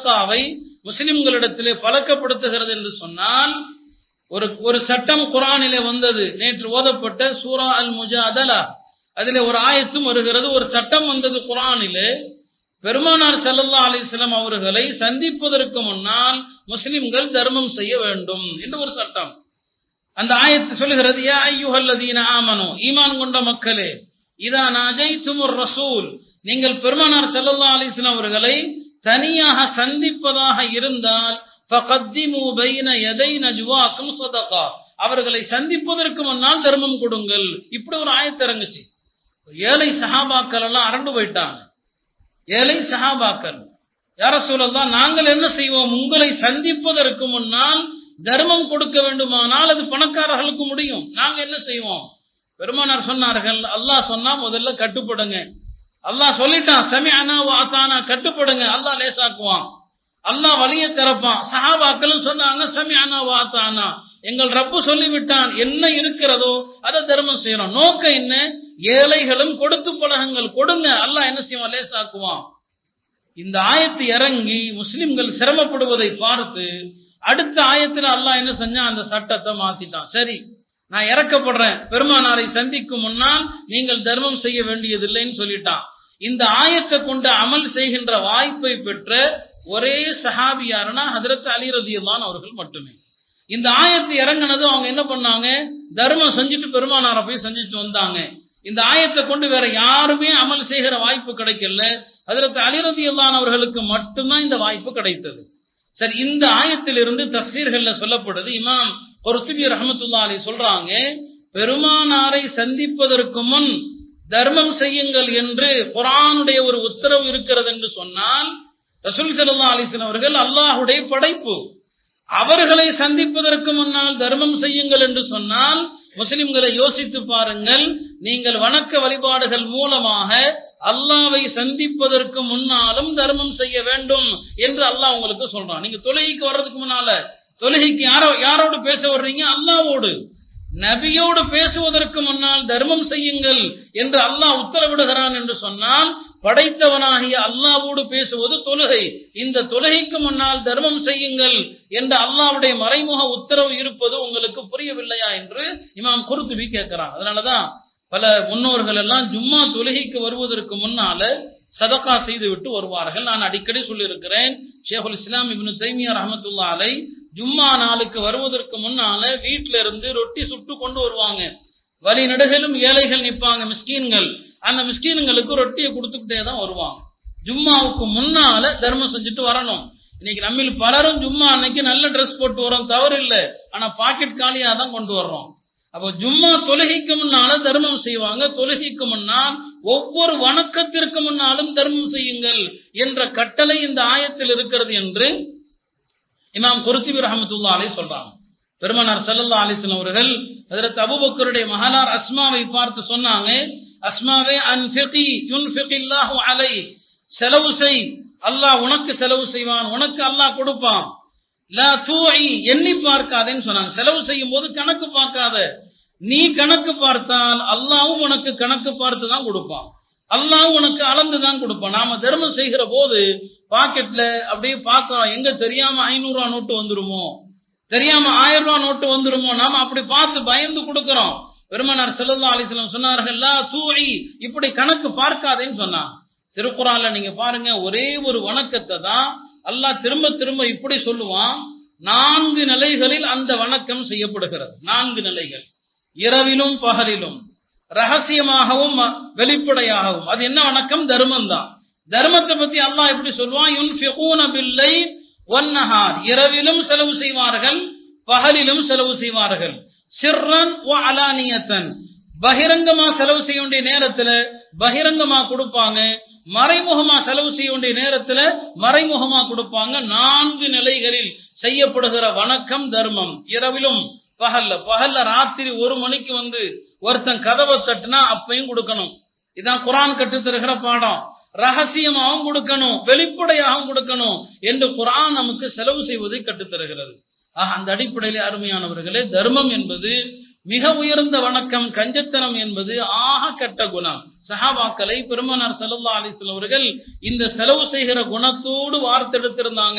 சதகாவை முஸ்லிம்களிடத்திலே பழக்கப்படுத்துகிறது என்று சொன்னால் ஒரு ஒரு சட்டம் குரானிலே வந்தது. நேற்று ஓதப்பட்ட சூரா அல் முஜாதலா அதிலே ஒரு ஆயத்தும் வருகிறது. ஒரு சட்டம் வந்தது குரானிலே. பெருமானார் சல்லல்லா அலிஸ்லாம் அவர்களை சந்திப்பதற்கு முன்னால் முஸ்லிம்கள் தர்மம் செய்ய வேண்டும் என்று ஒரு சட்டம். அந்த ஆயத்து சொல்லுகிறது யா ஐயுஹல்லதீன ஆமனோ. ஈமான் கொண்ட மக்களே இதா துமுர் ரசூல். நீங்கள் பெருமானார் ஸல்லல்லாஹு அலிஸ்லாம் அவர்களை தனியாக சந்திப்பதாக இருந்தால் அவர்களை சந்திப்பதற்கு முன்னால் தர்மம் கொடுங்கள். இப்படி ஒரு ஆயத்து இறங்குச்சு. ஏழை சஹாபாக்கள் எல்லாம் அரண்டு போயிட்டாங்க. ஏழை சஹாபாக்கள் யார சொல்லலாம் நாங்கள் என்ன செய்வோம்? உங்களை சந்திப்பதற்கு முன்னால் தர்மம் கொடுக்க வேண்டுமானால் அது பணக்காரர்களுக்கு முடியும். நாங்க என்ன செய்வோம்? பெருமானார் சொன்னார்கள் அல்லாஹ் சொன்னா முதல்ல கட்டுப்படுங்க. அல்லாஹ் சொல்லிட்டான் சமி அனா வாத்தானா கட்டுப்படுங்க. அல்லாஹ் லேசாக்குவான். அல்லாஹ் வழிய திறப்பான். சஹாபாக்களும் சொன்னாங்க சமி அனா வாத்தானா எங்கள் ரப்பு சொல்லிவிட்டான் என்ன இருக்கிறதோ அதை தர்மம் செய்யறோம். நோக்கம் என்ன? ஏழைகளும் கொடுத்து பழகங்கள் கொடுங்க. அல்லாஹ் என்ன செய்வான்? லேசாக்குவான். இந்த ஆயத்து இறங்கி முஸ்லிம்கள் சிரமப்படுவதை பார்த்து அடுத்த ஆயத்துல அல்லாஹ் என்ன செஞ்சான்? அந்த சட்டத்தை மாத்திட்டான். சரி நான் இறக்கப்படுறேன். பெருமானாரை சந்திக்கும் முன்னால் நீங்கள் தர்மம் செய்ய வேண்டியதில்லைன்னு சொல்லிட்டான். இந்த ஆயத்தை கொண்டு அமல் செய்கின்ற வாய்ப்பை பெற்ற ஒரே சஹாபி யாருன்னா ஹதரத் அலி ரதியல்லான் அவர்கள் மட்டுமே. இந்த ஆயத்து இறங்கினது அவங்க என்ன பண்ணாங்க? தர்மம் செஞ்சுட்டு பெருமானாரை போய் செஞ்சுட்டு வந்தாங்க. இந்த ஆயத்தை கொண்டு வேற யாருமே அமல் செய்கிற வாய்ப்பு கிடைக்கல. ஹதரத் அலி ரதியல்லான் அவர்களுக்கு மட்டும்தான் இந்த வாய்ப்பு கிடைத்தது. சரி இந்த ஆயத்திலிருந்து தஸ்வீர்கள்ல சொல்லப்படுது. இமாம் பொருத்துபி ரஹமத்துல்லா அலி சொல்றாங்க பெருமானாரை சந்திப்பதற்கு முன் தர்மம் செய்யுங்கள் என்று குரானுடைய ஒரு உத்தரவு இருக்கிறது என்று சொன்னால் ரசூல் சல்லா அலிஸ்லாம் அவர்கள் அல்லாஹுடைய படைப்பு. அவர்களை சந்திப்பதற்கு முன்னால் தர்மம் செய்யுங்கள் என்று சொன்னால் முஸ்லிம்களை யோசித்து பாருங்கள். நீங்கள் வணக்க வழிபாடுகள் மூலமாக அல்லாவை சந்திப்பதற்கு முன்னாலும் தர்மம் செய்ய வேண்டும் என்று அல்லாஹ் உங்களுக்கு சொல்றான். நீங்க தொழுகைக்கு வர்றதுக்கு முன்னால தொழுகைக்கு யாரோ யாரோடு பேச வர்றீங்க? அல்லாவோடு. நபியோடு பேசுவதற்கு முன்னால் தர்மம் செய்யுங்கள் என்று அல்லாஹ் உத்தரவிடுகிறான் என்று சொன்னால் படைத்தவனாகிய அல்லாவோடு பேசுவது தொழுகை. இந்த தொழுகைக்கு முன்னால் தர்மம் செய்யுங்கள் என்ற அல்லாவுடைய மறைமுக உத்தரவு இருப்பது உங்களுக்கு புரியவில்லையா என்று இமாம் குருத்துபி கேட்கிறான். அதனாலதான் பல முன்னோர்கள் எல்லாம் ஜும்மா தொழுகைக்கு வருவதற்கு முன்னால சதகா செய்து விட்டு வருவார்கள். நான் அடிக்கடி சொல்லியிருக்கிறேன் ஷேகுல் இஸ்லாம் இப்னு தைமியா ரஹமத்துல்லா அலை ஜும்மா நாளுக்கு வருவதற்கு முன்னால வீட்டில இருந்து ரொட்டி சுட்டு கொண்டு வருவாங்க. வழி நடுகளும் ஏழைகள் நிற்பாங்க மிஸ்கீன்கள். அந்த மிஸ்கீனுங்களுக்கு ரொட்டியை கொடுத்துக்கிட்டே தான் வருவாங்க. ஜும்மாவுக்கு முன்னால தர்மம் செஞ்சுட்டு வரணும். இன்னைக்கு நம்மில் பலரும் ஜும்மா அன்னைக்கு நல்ல ட்ரெஸ் போட்டு வரோம் தவறு இல்லை. ஆனா பாக்கெட் காலியா தான் கொண்டு வர்றோம். அப்போ ஜும்மா தொழுகைக்கு முன்னால தர்மம் செய்வாங்க. தொழுகைக்கு முன்னால் ஒவ்வொரு வணக்கத்திற்கு முன்னாலும் தர்மம் செய்யுங்கள் என்ற கட்டளை இந்த ஆயத்தில் இருக்கிறது என்று இமாம் குருத்திபி ரஹமத்துல்லா அலை சொல்றாங்க. பெருமனார் சல்லல்லா அலிஸ்லாம் அவர்கள் அதில் அபுபக்கருடைய மகனார் அஸ்மாவை பார்த்து சொன்னாங்க அஸ்மாவே அன்ஃபிகி யுன்ஃபிகில்லாஹு அலை. செலவு செய். அல்லாஹ் உனக்கு செலவு செய்வான். உனக்கு அல்லாஹ் கொடுப்பான். லா தூஐ எண்ணி பார்க்காதேன்னு சொன்னாங்க. செலவு செய்யும் போது கணக்கு பார்க்காத. நீ கணக்கு பார்த்தால் அல்லாவும் உனக்கு கணக்கு பார்த்து தான் கொடுப்பான். அல்லாவும் உனக்கு அளந்து தான் கொடுப்பான். நாம தர்மம் செய்கிற போது பாக்கெட்ல அப்படியே பார்க்கிறோம் எங்க தெரியாம ஐநூறுரூவா நோட்டு வந்துருமோ? தெரியாம ஆயிரம் ரூபா நோட்டு வந்துருமோ? நாம அப்படி பார்த்து பயந்து கொடுக்கிறோம். பெருமனார் செல்லல்லா அலிஸ்லாம் சொன்னார்கள் இப்படி கணக்கு பார்க்காதேன்னு சொன்னான். திருக்குறான்ல நீங்க பாருங்க ஒரே ஒரு வணக்கத்தை தான் அல்லாஹ் திரும்ப திரும்ப இப்படி சொல்லுவான் நான்கு நிலைகளில் அந்த வணக்கம் செய்யப்படுகிறது. நான்கு நிலைகள். இரவிலும் பகலிலும். ரகசியமாகவும் வெளிப்படையாகவும். அது என்ன வணக்கம்? தர்மம் தான். தர்மத்தை பத்தி அல்லாஹ் எப்படி சொல்லுவான்? ஒன்னஹார் இரவிலும் செலவு செய்வார்கள் பகலிலும் செலவு செய்வார்கள். சிர்ரன் ஓ அலானியத்தன். பகிரங்கமா செலவு செய்ய வேண்டிய நேரத்துல பகிரங்கமா கொடுப்பாங்க. மறைமுகமா செலவு செய்ய வேண்டிய நேரத்துல மறைமுகமா கொடுப்பாங்க. நான்கு நிலைகளில் செய்யப்படுகிற வணக்கம் தர்மம். இரவிலும் பகல்ல. பகல்ல ராத்திரி ஒரு மணிக்கு வந்து ஒருத்தன் கதவை தட்டுனா அப்பையும் கொடுக்கணும். இதான் குரான் கற்று தருகிற பாடம். ரகசியமாகவும் கொடுக்கணும். வெளிப்படையாகவும் கொடுக்கணும். என்று குரான் நமக்கு செலவு செய்வதை கற்றுத்தருகிறது ஆக அந்த அடிப்படையிலே அருமையானவர்களே தர்மம் என்பது மிக உயர்ந்த வணக்கம் கஞ்சத்தனம் என்பது ஆக கெட்ட குணம். சஹாபாக்களை பெருமனார் ஸல்லல்லாஹு அலைஹி அவர்கள் இந்த செலவு செய்கிற குணத்தோடு வார்த்தெடுத்திருந்தாங்க.